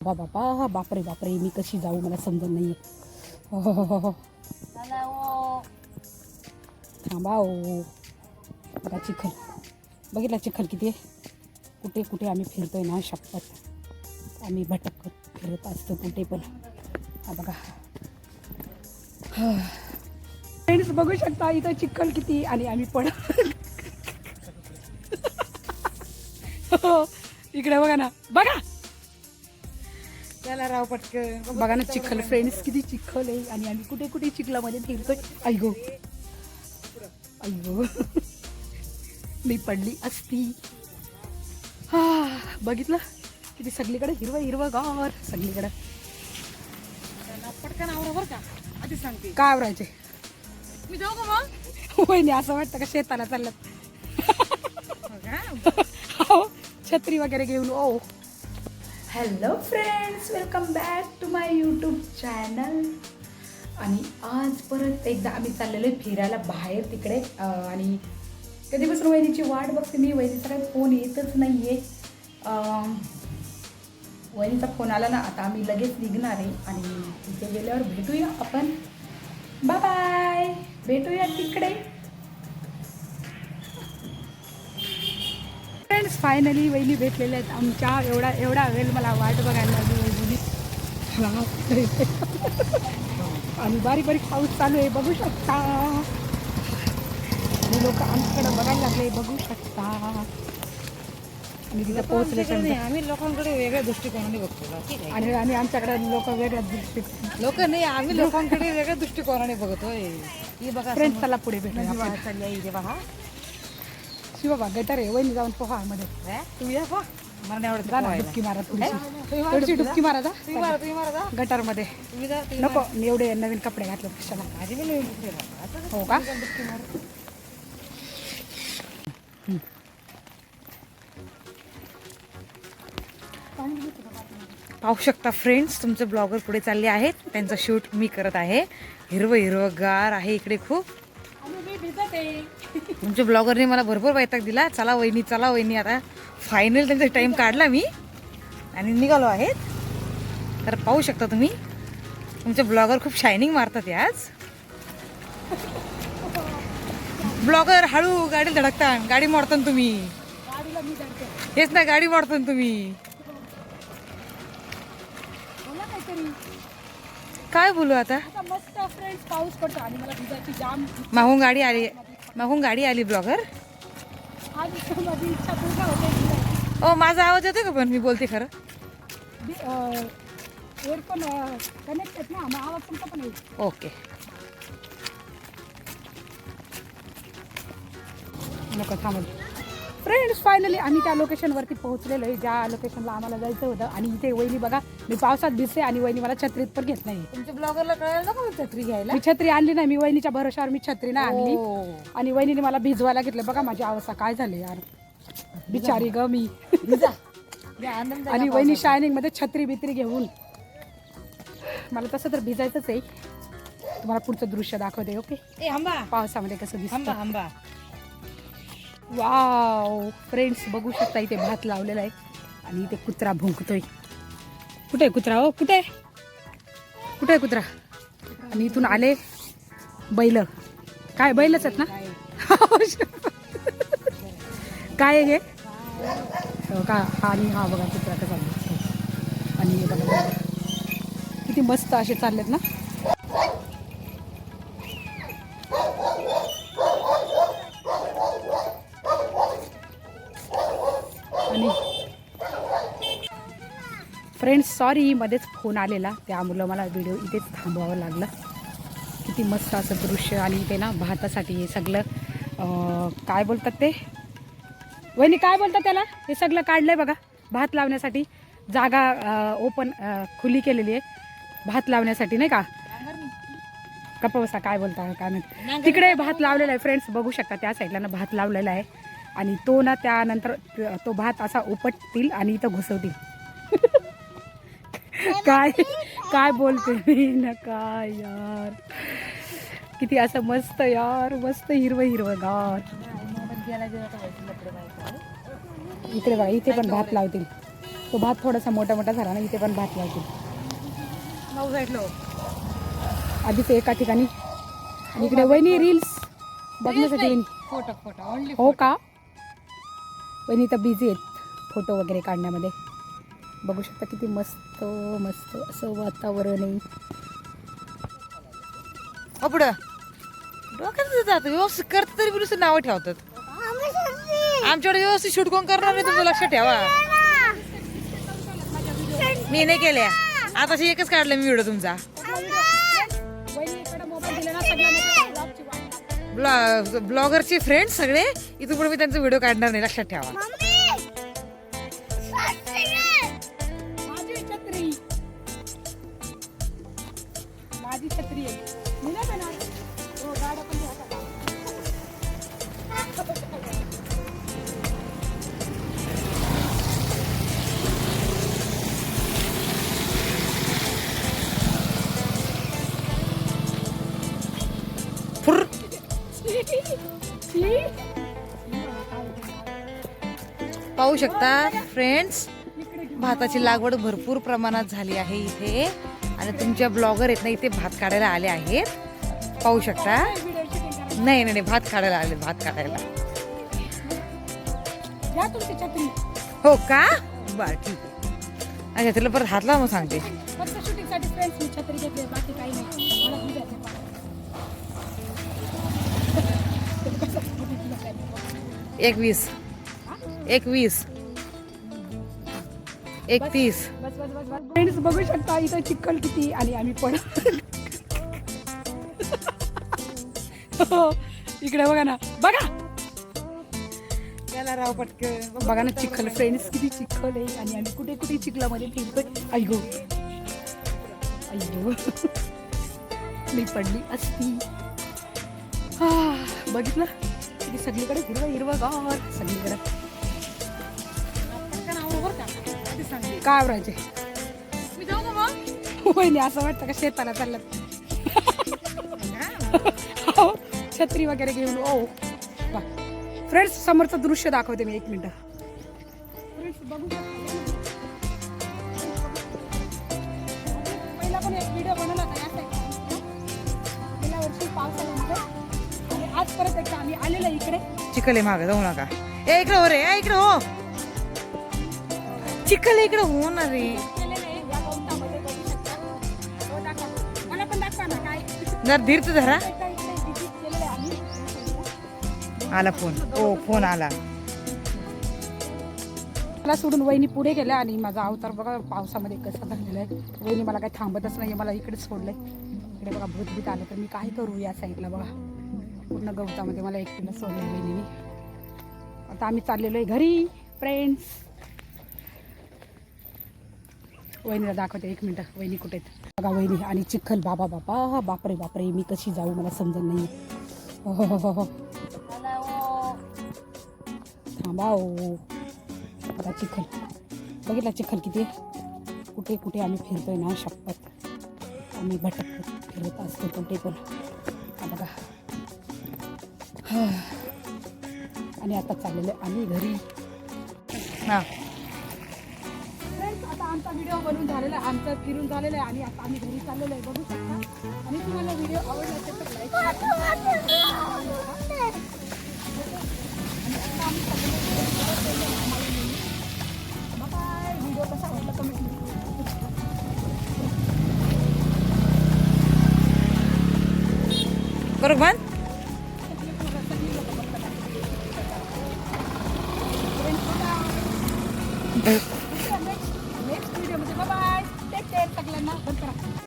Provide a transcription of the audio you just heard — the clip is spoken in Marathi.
बा बापा बापरे बापरे मी कशी जाऊ मला समजत नाहीये. हो, हो, हो. थांबा ओ बघा चिखल. बघितला चिखल किती आहे? कुठे कुठे आम्ही फिरतोय ना शपथ. आम्ही भटकत फिरत असतो कुठे पण. हा बघा. फ्रेंड्स बघू शकता इथं चिखल किती आणि आम्ही पण. इकडे बघा ना. बघा. त्याला राव पटकन. बघा ना चिखल. फ्रेंड्स किती चिखल आहे. आणि आम्ही कुठे कुठे चिखलामध्ये फिरतोय. ऐगो ऐगो मी पडली असती. हा बघितलं? किती सगळीकडे हिरवं हिरवं गार सगळीकडे. पटकन आवडा बरं का. आधी सांगते. काय आवरायचे? मी जाऊ का मग? वहिनी असं वाटतं का शेताला चाललं. हो? हो, छत्री वगैरे घेऊन ओ. Hello friends welcome back to my YouTube channel आणि आज परत एकदा आम्ही चाललेलो आहे फिरायला बाहेर तिकडे. आणि कधीपासून वहिनीची वाट बघते मी? वहिनीचा काही फोन येतच नाही आहे वहिनीचा फोन आला ना आता आम्ही लगेच निघणार आहे आणि तिथे गेल्यावर भेटूया आपण. बाय भेटूया तिकडे. फ्रेंड्स फायनली वहिनी भेटलेल्या आहेत आमच्या एवढा एवढा वेळ मला वाट बघायला लागली वहिनी आणि बारीक बारीक पाऊस चालू आहे बघू शकता लोक आमच्याकडे बघायला लागले बघू शकता आणि तिथं नंतर- आम्ही लोकांकडे वेगळ्या दृष्टिकोनाने बघतो आणि आणि आमच्याकडे लोक वेगळ्या दृष्टी लोक नाही आम्ही लोकांकडे वेगळ्या दृष्टिकोनाने बघतोय ही बघा फ्रेंड्स चला पुढे भेटूया शिवबा गटर आहे वहिनी जाऊन पोहा मध्ये? तुम्ही पहा. मला नाही आवडत जा ना पोहायला. डुबकी मारा तुम्ही. थोडीशी मारा थोडीशी डुबकी डुबकी मारा जा. तुम्ही मारा तुम्ही मारा जा. गटरमध्ये तुम्ही जा तुम्ही नको एवढे नवीन कपडे घातले कशाला. माझी. आता कसं हो का? तुम्ही डुबकी मारा? पाहू शकता फ्रेंड्स तुमचे ब्लॉगर पुढे चालले आहेत. त्यांचं शूट मी करत आहे. हिरवं हिरवं गार आहे इकडे खूप. तुमच्या ब्लॉगरने मला भरपूर वैताग दिला. चला वहिनी चला वहिनी. आता फायनल त्यांचा टाइम काढला मी. आणि निघालो आहेत. तर पाहू शकता तुम्ही तुमचे ब्लॉगर खूप शायनिंग मारतात आज. ब्लॉगर हळू गाडी धडकता गाडी मोडता तुम्ही. हेच ना गाडी मोडता तुम्ही. काय बोलू आता? मस्त फ्रेंड्स पाऊस पडतो आणि मला भिजायची जाम मागून गाडी आली मागून गाडी आली ब्लॉगर? आज माझी इच्छा पूर्ण होते. ओ माझा आवाज येतो का पण? मी बोलते खरं. एअरफोन कनेक्ट आहेत ना मग आवाज तुमचा पण येईल. ओके. नको थांबल फ्रेंड्स फायनली आम्ही त्या लोकेशनवरती पोहोचलेलो आहे. ज्या लोकेशनला आम्हाला जायचं होतं. आणि इथे वहिनी बघा मी पावसात भिजते आणि वहिनी मला छत्रीत पण घेत नाही तुमच्या ब्लॉगरला कळायला नको छत्री घ्यायला? मी छत्री आणली नाही. मी वहिनीच्या भरोशावर मी छत्री नाही आणली. आणि वहिनीने मला भिजवायला घेतलं. बघा माझी अवस्था काय झाली यार. बिचारी ग मी. आणि वहिनी शायनिंगमध्ये छत्री बित्री घेऊन. मला तसं तर भिजायचंच आहे. तुम्हाला पुढचं दृश्य दाखवते ओके पावसामध्ये कसं दिसतं. वाव. फ्रेंड्स बघू शकता इथे भात लावलेला आहे. आणि इथे कुत्रा भुंकतोय. कुठे आहे कुत्रा हो? कुठे? आहे? कुठे आहे कुत्रा? आणि इथून आले बैल. काय बैलच आहेत ना? काय आहे हे? हो का? हा आणि हा बघा कुत्रा कसा आणि बघा. किती मस्त असे चाललेत ना? फ्रेंड्स सॉरी मध्येच फोन आलेला. त्यामुळं मला व्हिडिओ इथेच थांबवावं लागलं. किती मस्त असं दृश्य आणि इथे ना भातासाठी हे सगळं काय बोलतात ते? वहिनी काय बोलतात त्याला? हे सगळं काढलंय बघा भात लावण्यासाठी. जागा ओपन खुली केलेली आहे. भात लावण्यासाठी नाही का? कपवसा काय बोलता काय म्हणत? तिकडे भात लावलेला आहे फ्रेंड्स बघू शकता त्या साईडला ना भात लावलेला आहे. आणि तो ना त्यानंतर त- तो भात असा उपटतील आणि इथं घुसवतील. काय काय बोलते मी? ना काय यार. किती असं मस्त यार मस्त हिरवं हिरवं गार. इकडे बघा इथे पण भात लावतील. तो भात थोडासा मोठा मोठा झाला ना इथे पण भात साईडलो आधीच एका ठिकाणी. इकडे वहिनी रील्स बघण्यासाठी फोटो फोटो हो का? वहिनी तर बिझी आहेत फोटो वगैरे काढण्यामध्ये. बघू शकता किती मस्त मस्त असं वातावरण आहे. हो डोक्यात जात व्यवस्थित करत तरी बिलकुल नावं ठेवतात. आमच्याकडे व्यवस्थित शूट कोण करणार नाही तुमचं लक्षात ठेवा. मी नाही केल्या. आता एकच काढलं मी व्हिडिओ तुमचा. ब्लॉगरचे फ्रेंड सगळे इथून पुढे मी त्यांचा व्हिडिओ काढणार नाही. लक्षात ठेवा. छत्री आहे मी नाही बनवणार. हो, गाड्या पण घ्या आता. फुर छी. पाहू शकता फ्रेंड्स भाताची लागवड भरपूर प्रमाणात झाली आहे इथे आणि तुमच्या ब्लॉगर आहेत ना इथे भात काढायला आले आहेत. पाहू शकता? नाही नाही नाही भात काढायला आले भात काढायला. हो का? बर ठीक आहे. अच्छा तुला परत हात लावा मग सांगते. फक्त शूटिंगसाठी एकतीस. फ्रेंड्स बघू शकता इथं चिखल किती आणि आम्ही पण. हो, इकडे बघा ना. बघा. त्याला राव पटकन. बघा ना चिखल. फ्रेंड्स किती चिखल आहे. आणि आम्ही कुठे कुठे चिखलामध्ये फिरतोय. ऐगो ऐगो मी पडली असती. हा, बघितलं? सगळीकडे हिरवं हिरवं गार सगळीकडे काय आवरायचे मी जाऊ का मग? होय नाही असं वाटतं का शेताला चाललं हो, छत्री वगैरे घेऊन ओ. वा. फ्रेंड्स समोरचं दृश्य दाखवते मी एक मिनिट. फ्रेंड्स बघू पहिला पण एक व्हिडिओ बनवला होता या साईडला. गेल्या वर्षी पावसाळ्यामध्ये. आणि आज परत एकदा आम्ही आलेलो इकडे. चिखल मागे जाऊ नका. ए इकडे हो रे इकडे हो. पण दाखवा ना काय जर धीर तर धरा इकडे आला फोन ओ फोन आला मला सोडून वहिनी पुढे गेल्या आणि माझा अवतार बघा पावसामध्ये कसा झालेला आहे वहिनी मला काही थांबतच नाही मला इकडेच सोडलंय इकडे बघा भूतभीत आलं तर मी काय करू या साईडला बघा पूर्ण गवतामध्ये मला एकटीला सोडलं वहिनीने आता आम्ही चाललेलो आहे घरी फ्रेंड्स वहिनीला दाखवते एक मिनटं. वहिनी कुठे आहेत? बघा वहिनी आणि चिखल बाबा बाबा. बापरे बापरे मी कशी जाऊ मला समजत नाही हो हो हो हो थांबा ओ. आता चिखल. बघितला चिखल किती? कुठे कुठे आम्ही फिरतोय ना शपथ. आम्ही भटक फिरत असतो कुठे पण. बघा. आणि आता चाललेलं आहे आम्ही घरी. हां. आमचा व्हिडिओ बनवून झालेला आहे. आमचा फिरून झालेला आहे आणि आता आम्ही घरी चाललेलो आहे. बघू शकता. आणि तुम्हाला व्हिडिओ आवडला असेल तर लाईक बाय व्हिडिओ कसा वाटला कमेंट बरोबर?